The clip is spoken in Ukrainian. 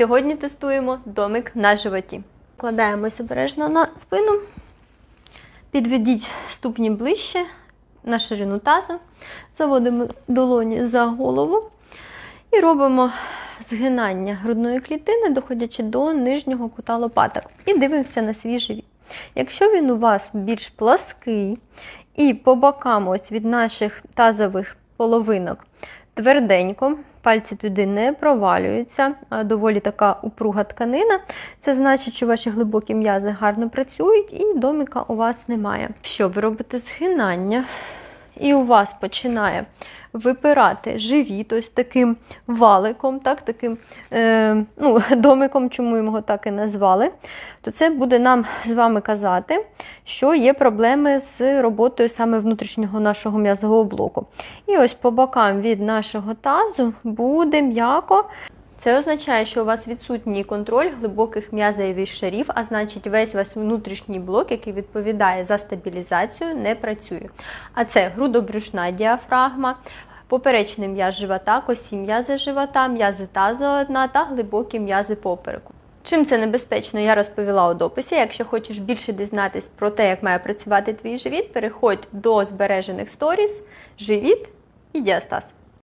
Сьогодні тестуємо домик на животі. Кладаємось обережно на спину. Підведіть ступні ближче на ширину тазу. Заводимо долоні за голову і робимо згинання грудної клітини, доходячи до нижнього кута лопаток. І дивимося на свій живіт. Якщо він у вас більш плаский і по бокам ось від наших тазових половинок тверденько, пальці туди не провалюються, доволі така упруга тканина. Це значить, що ваші глибокі м'язи гарно працюють і доміка у вас немає. Що ви робите згинання, і у вас починає випирати живіт ось таким валиком, так, таким е, ну, домиком, чому його так і назвали, то це буде нам з вами казати, що є проблеми з роботою саме внутрішнього нашого м'язового блоку. І ось по бокам від нашого тазу буде м'яко. Це означає, що у вас відсутній контроль глибоких м'язових шарів, а значить, весь ваш внутрішній блок, який відповідає за стабілізацію, не працює. А це грудобрюшна діафрагма, поперечний м'яз живота, косі м'язи живота, м'язи тазового дна та глибокі м'язи попереку. Чим це небезпечно, я розповіла у дописі. Якщо хочеш більше дізнатись про те, як має працювати твій живіт, переходь до збережених сторіс, живіт і діастаз.